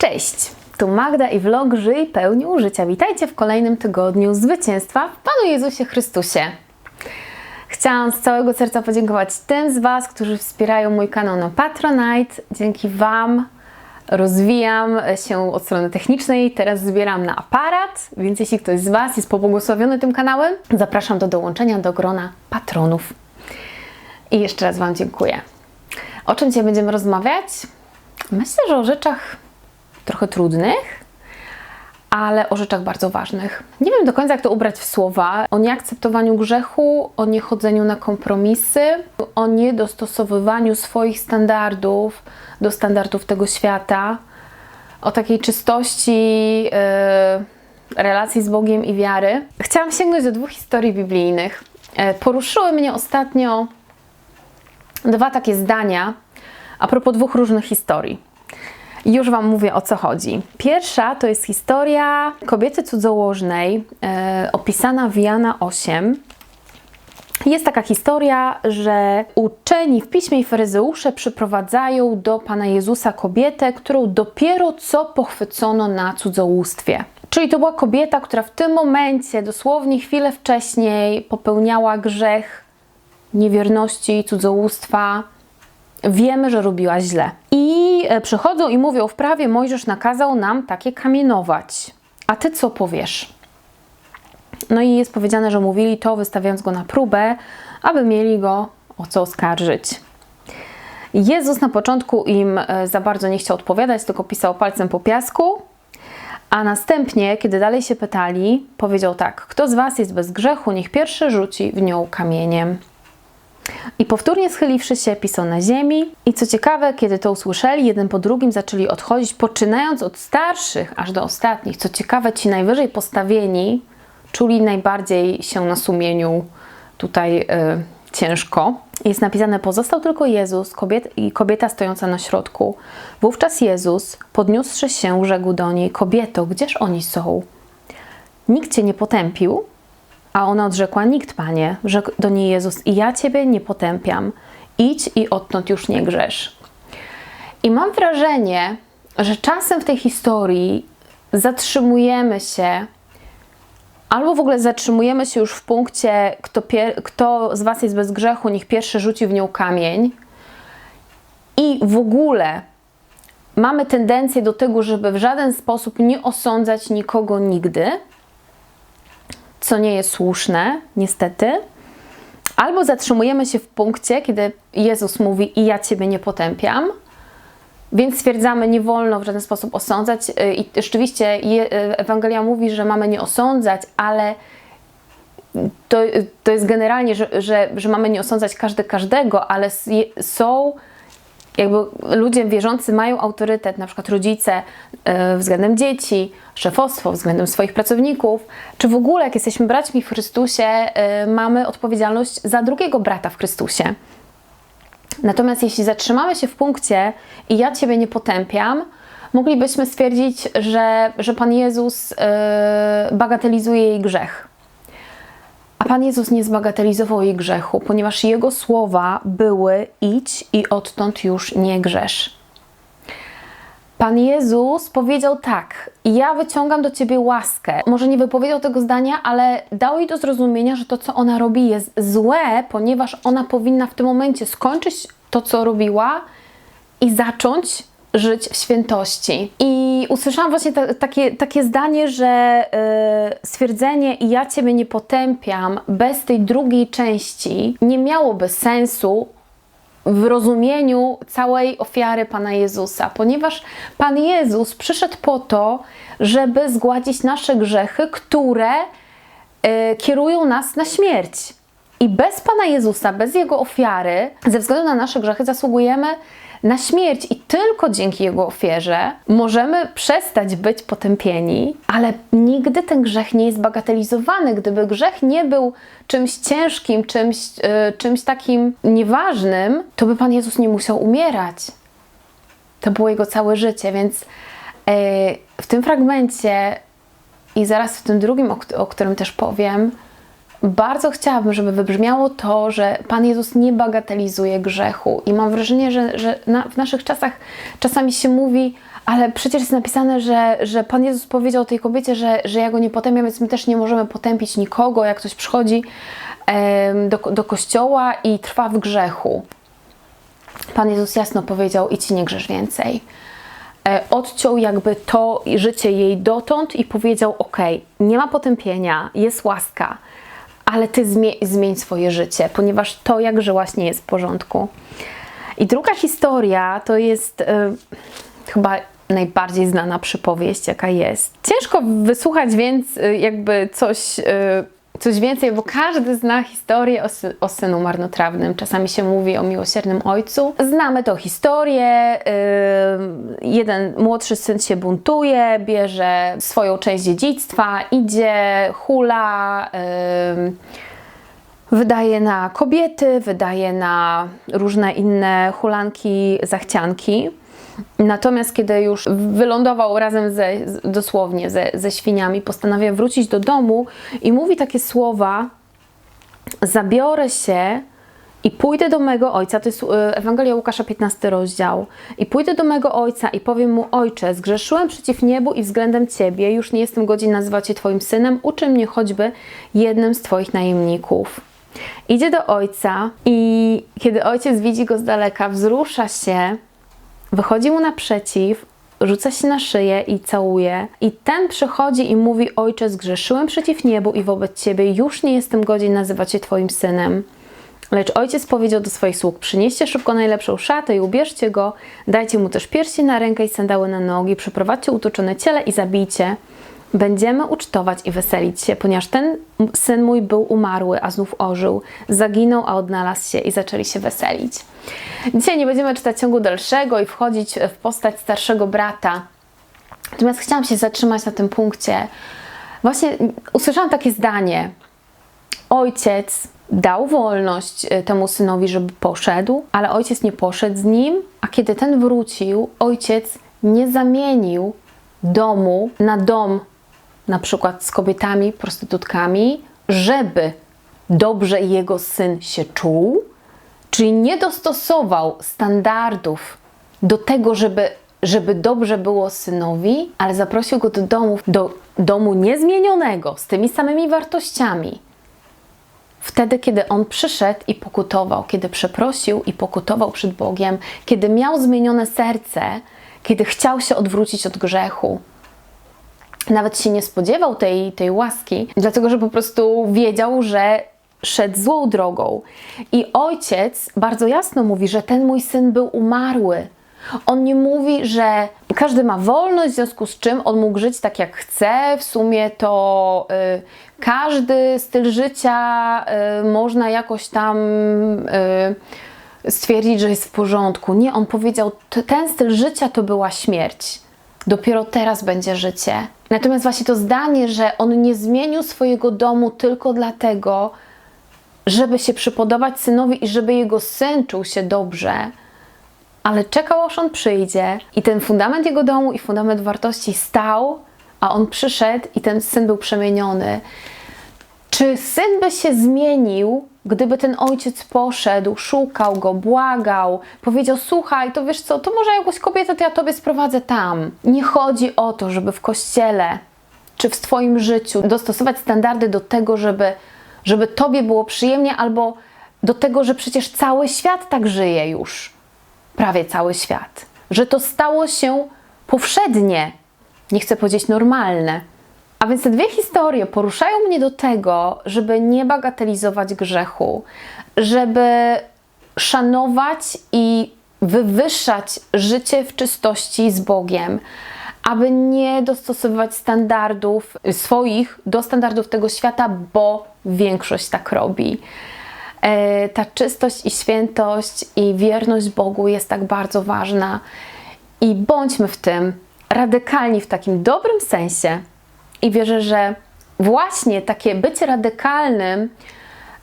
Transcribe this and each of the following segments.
Cześć! Tu Magda i vlog Żyj pełnią życia. Witajcie w kolejnym tygodniu zwycięstwa w Panu Jezusie Chrystusie. Chciałam z całego serca podziękować tym z Was, którzy wspierają mój kanał na Patronite. Dzięki Wam rozwijam się od strony technicznej. Teraz zbieram na aparat, więc jeśli ktoś z Was jest pobłogosławiony tym kanałem, zapraszam do dołączenia do grona patronów. I jeszcze raz Wam dziękuję. O czym dzisiaj będziemy rozmawiać? Myślę, że o rzeczach trochę trudnych, ale o rzeczach bardzo ważnych. Nie wiem do końca, jak to ubrać w słowa. O nieakceptowaniu grzechu, o niechodzeniu na kompromisy, o niedostosowywaniu swoich standardów do standardów tego świata, o takiej czystości yy, relacji z Bogiem i wiary. Chciałam sięgnąć do dwóch historii biblijnych. Yy, poruszyły mnie ostatnio dwa takie zdania a propos dwóch różnych historii. Już Wam mówię o co chodzi. Pierwsza to jest historia kobiety cudzołożnej, e, opisana w Jana 8. Jest taka historia, że uczeni w piśmie i faryzeusze przyprowadzają do Pana Jezusa kobietę, którą dopiero co pochwycono na cudzołóstwie. Czyli to była kobieta, która w tym momencie, dosłownie chwilę wcześniej, popełniała grzech niewierności, cudzołóstwa. Wiemy, że robiła źle. I przychodzą i mówią, w prawie Mojżesz nakazał nam takie kamienować. A ty co powiesz? No i jest powiedziane, że mówili to, wystawiając go na próbę, aby mieli go o co oskarżyć. Jezus na początku im e, za bardzo nie chciał odpowiadać, tylko pisał palcem po piasku, a następnie, kiedy dalej się pytali, powiedział tak: Kto z was jest bez grzechu, niech pierwszy rzuci w nią kamieniem. I powtórnie schyliwszy się, pisał na ziemi. I co ciekawe, kiedy to usłyszeli, jeden po drugim zaczęli odchodzić, poczynając od starszych aż do ostatnich. Co ciekawe, ci najwyżej postawieni czuli najbardziej się na sumieniu tutaj yy, ciężko. Jest napisane, pozostał tylko Jezus kobiet, i kobieta stojąca na środku. Wówczas Jezus, podniósłszy się, rzekł do niej, kobieto, gdzież oni są? Nikt cię nie potępił? A ona odrzekła: Nikt, panie, rzekł do niej Jezus, i ja ciebie nie potępiam. Idź i odtąd już nie grzesz. I mam wrażenie, że czasem w tej historii zatrzymujemy się, albo w ogóle zatrzymujemy się już w punkcie, kto, kto z Was jest bez grzechu, niech pierwszy rzuci w nią kamień. I w ogóle mamy tendencję do tego, żeby w żaden sposób nie osądzać nikogo nigdy co nie jest słuszne, niestety. Albo zatrzymujemy się w punkcie, kiedy Jezus mówi: I ja ciebie nie potępiam. Więc stwierdzamy, nie wolno w żaden sposób osądzać. Y, I rzeczywiście y, Ewangelia mówi, że mamy nie osądzać, ale to, to jest generalnie, że, że, że mamy nie osądzać każdy każdego, ale są jakby ludzie wierzący mają autorytet, na przykład rodzice yy, względem dzieci, szefostwo względem swoich pracowników, czy w ogóle jak jesteśmy braćmi w Chrystusie, yy, mamy odpowiedzialność za drugiego brata w Chrystusie. Natomiast jeśli zatrzymamy się w punkcie i ja Ciebie nie potępiam, moglibyśmy stwierdzić, że, że Pan Jezus yy, bagatelizuje jej grzech. Pan Jezus nie zbagatelizował jej grzechu, ponieważ Jego słowa były idź i odtąd już nie grzesz. Pan Jezus powiedział tak: Ja wyciągam do ciebie łaskę. Może nie wypowiedział tego zdania, ale dał jej do zrozumienia, że to, co ona robi, jest złe, ponieważ ona powinna w tym momencie skończyć to, co robiła i zacząć żyć w świętości. I usłyszałam właśnie ta, takie, takie zdanie, że yy, stwierdzenie ja Ciebie nie potępiam bez tej drugiej części nie miałoby sensu w rozumieniu całej ofiary Pana Jezusa, ponieważ Pan Jezus przyszedł po to, żeby zgładzić nasze grzechy, które yy, kierują nas na śmierć. I bez Pana Jezusa, bez Jego ofiary, ze względu na nasze grzechy, zasługujemy na śmierć i tylko dzięki Jego ofierze możemy przestać być potępieni, ale nigdy ten grzech nie jest bagatelizowany. Gdyby grzech nie był czymś ciężkim, czymś, yy, czymś takim nieważnym, to by Pan Jezus nie musiał umierać. To było Jego całe życie, więc yy, w tym fragmencie i zaraz w tym drugim, o, o którym też powiem, bardzo chciałabym, żeby wybrzmiało to, że Pan Jezus nie bagatelizuje grzechu. I mam wrażenie, że, że na, w naszych czasach czasami się mówi, ale przecież jest napisane, że, że Pan Jezus powiedział tej kobiecie, że, że ja go nie potępiam, więc my też nie możemy potępić nikogo, jak ktoś przychodzi do, do kościoła i trwa w grzechu. Pan Jezus jasno powiedział: i nie grzesz więcej. E, odciął jakby to życie jej dotąd i powiedział: OK, nie ma potępienia, jest łaska, ale ty zmie- zmień swoje życie, ponieważ to, jak żyłaś, nie jest w porządku. I druga historia to jest e, chyba najbardziej znana przypowieść, jaka jest. Ciężko wysłuchać więc e, jakby coś, e, coś więcej, bo każdy zna historię o, sy- o synu marnotrawnym. Czasami się mówi o miłosiernym ojcu. Znamy tą historię. e, jeden młodszy syn się buntuje, bierze swoją część dziedzictwa, idzie, hula. e, Wydaje na kobiety, wydaje na różne inne hulanki, zachcianki. Natomiast kiedy już wylądował razem ze, dosłownie ze, ze świniami, postanawia wrócić do domu i mówi takie słowa: Zabiorę się i pójdę do mego ojca. To jest e, Ewangelia Łukasza, 15 rozdział. I pójdę do mego ojca i powiem mu: Ojcze, zgrzeszyłem przeciw niebu i względem ciebie, już nie jestem godzin nazywać cię twoim synem, uczy mnie choćby jednym z twoich najemników. Idzie do ojca i kiedy ojciec widzi go z daleka, wzrusza się, wychodzi mu naprzeciw, rzuca się na szyję i całuje. I ten przychodzi i mówi: Ojcze, zgrzeszyłem przeciw niebu i wobec ciebie, już nie jestem godzin nazywać cię twoim synem. Lecz ojciec powiedział do swoich sług: Przynieście szybko najlepszą szatę i ubierzcie go, dajcie mu też pierścień na rękę i sandały na nogi, przyprowadźcie utoczone ciele i zabijcie. Będziemy ucztować i weselić się, ponieważ ten syn mój był umarły, a znów ożył, zaginął, a odnalazł się i zaczęli się weselić. Dzisiaj nie będziemy czytać ciągu dalszego i wchodzić w postać starszego brata. Natomiast chciałam się zatrzymać na tym punkcie. Właśnie usłyszałam takie zdanie. Ojciec dał wolność y, temu synowi, żeby poszedł, ale ojciec nie poszedł z nim, a kiedy ten wrócił, ojciec nie zamienił domu na dom, na przykład z kobietami, prostytutkami, żeby dobrze jego syn się czuł, czyli nie dostosował standardów do tego, żeby, żeby dobrze było synowi, ale zaprosił go do domu, do domu niezmienionego, z tymi samymi wartościami. Wtedy, kiedy on przyszedł i pokutował, kiedy przeprosił i pokutował przed Bogiem, kiedy miał zmienione serce, kiedy chciał się odwrócić od grzechu, nawet się nie spodziewał tej, tej łaski, dlatego że po prostu wiedział, że szedł złą drogą. I ojciec bardzo jasno mówi, że ten mój syn był umarły. On nie mówi, że każdy ma wolność, w związku z czym on mógł żyć tak jak chce. W sumie to y, każdy styl życia y, można jakoś tam y, stwierdzić, że jest w porządku. Nie, on powiedział, "T- ten styl życia to była śmierć. Dopiero teraz będzie życie. Natomiast właśnie to zdanie, że on nie zmienił swojego domu tylko dlatego, żeby się przypodobać synowi i żeby jego syn czuł się dobrze, ale czekał, aż on przyjdzie i ten fundament jego domu i fundament wartości stał, a on przyszedł i ten syn był przemieniony. Czy syn by się zmienił, gdyby ten ojciec poszedł, szukał go, błagał, powiedział: Słuchaj, to wiesz co, to może jakąś kobietę to ja tobie sprowadzę tam. Nie chodzi o to, żeby w kościele czy w Twoim życiu dostosować standardy do tego, żeby, żeby Tobie było przyjemnie, albo do tego, że przecież cały świat tak żyje już. Prawie cały świat. Że to stało się powszednie, nie chcę powiedzieć normalne. A więc te dwie historie poruszają mnie do tego, żeby nie bagatelizować grzechu, żeby szanować i wywyższać życie w czystości z Bogiem, aby nie dostosowywać standardów swoich do standardów tego świata, bo większość tak robi. E, Ta czystość i świętość i wierność Bogu jest tak bardzo ważna i bądźmy w tym radykalni w takim dobrym sensie. I wierzę, że właśnie takie bycie radykalnym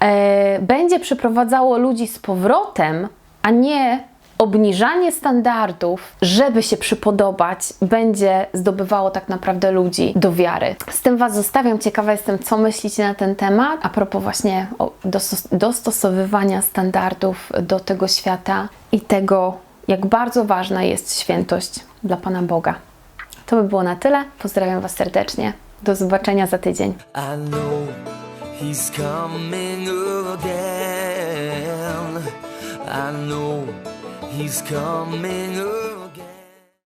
e, będzie przyprowadzało ludzi z powrotem, a nie obniżanie standardów, żeby się przypodobać, będzie zdobywało tak naprawdę ludzi do wiary. Z tym Was zostawiam. Ciekawa jestem, co myślicie na ten temat. A propos właśnie dostosowywania standardów do tego świata i tego, jak bardzo ważna jest świętość dla Pana Boga. To by było na tyle. Pozdrawiam Was serdecznie. Do zobaczenia za tydzień. I know he's coming